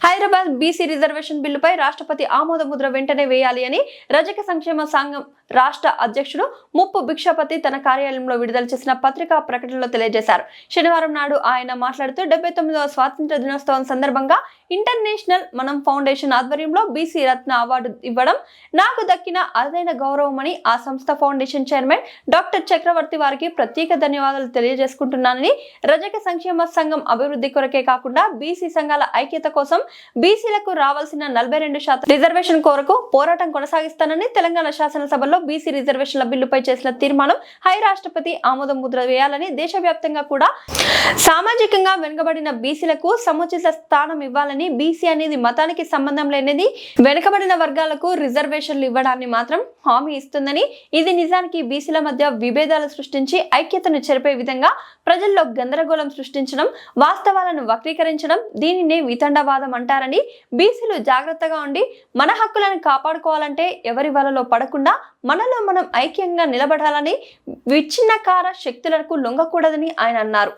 Hyderabad BC reservation బిల్లుపై రాష్ట్రపతి ఆమోద ముద్ర వెంటనే వేయాలి అని రజక సంక్షేమ సంఘం రాష్ట్ర అధ్యక్షుడు ముప్పు భిక్షపతి తన కార్యాలయంలో విడుదల చేసిన పత్రికా ప్రకటనలో తెలియజేశారు. శనివారం నాడు ఆయన మాట్లాడుతూ డెబ్బై తొమ్మిదవ స్వాతంత్ర దినోత్సవం సందర్భంగా ఇంటర్నేషనల్ మనం ఫౌండేషన్ ఆధ్వర్యంలో బీసీ రత్న అవార్డు ఇవ్వడం నాకు దక్కిన అరుదైన గౌరవమని ఆ సంస్థ ఫౌండేషన్ చైర్మన్ డాక్టర్ చక్రవర్తి వారికి ప్రత్యేక ధన్యవాదాలు తెలియజేసుకుంటున్నానని రజక సంక్షేమ సంఘం అభివృద్ధి కొరకే కాకుండా బీసీ సంఘాల ఐక్యత కోసం బీసీలకు రావాల్సిన నలభై రెండు శాతం రిజర్వేషన్ కొరకు పోరాటం కొనసాగిస్తానని తెలంగాణ శాసనసభలో బీసీ రిజర్వేషన్ల బిల్లుపై చేసిన తీర్మానం హై రాష్ట్రపతి ఆమోదం ముద్ర వేయాలని దేశవ్యాప్తంగా కూడా సామాజికంగా వెనుకబడిన బీసీలకు సముచిత స్థానం ఇవ్వాలని బీసీ అనేది మతానికి సంబంధం లేనిది వెనుకబడిన వర్గాలకు రిజర్వేషన్లు ఇవ్వడాన్ని మాత్రం హామీ ఇస్తుందని ఇది నిజానికి బీసీల మధ్య విభేదాలు సృష్టించి ఐక్యతను చెరిపే విధంగా ప్రజల్లో గందరగోళం సృష్టించడం వాస్తవాలను వక్రీకరించడం దీనినే వితండవాదం అంటారని బీసీలు జాగ్రత్తగా ఉండి మన హక్కులను కాపాడుకోవాలంటే ఎవరి వలలో పడకుండా మనలో మనం ఐక్యంగా నిలబడాలని విచ్ఛిన్నకార శక్తులకు లొంగకూడదని ఆయన అన్నారు.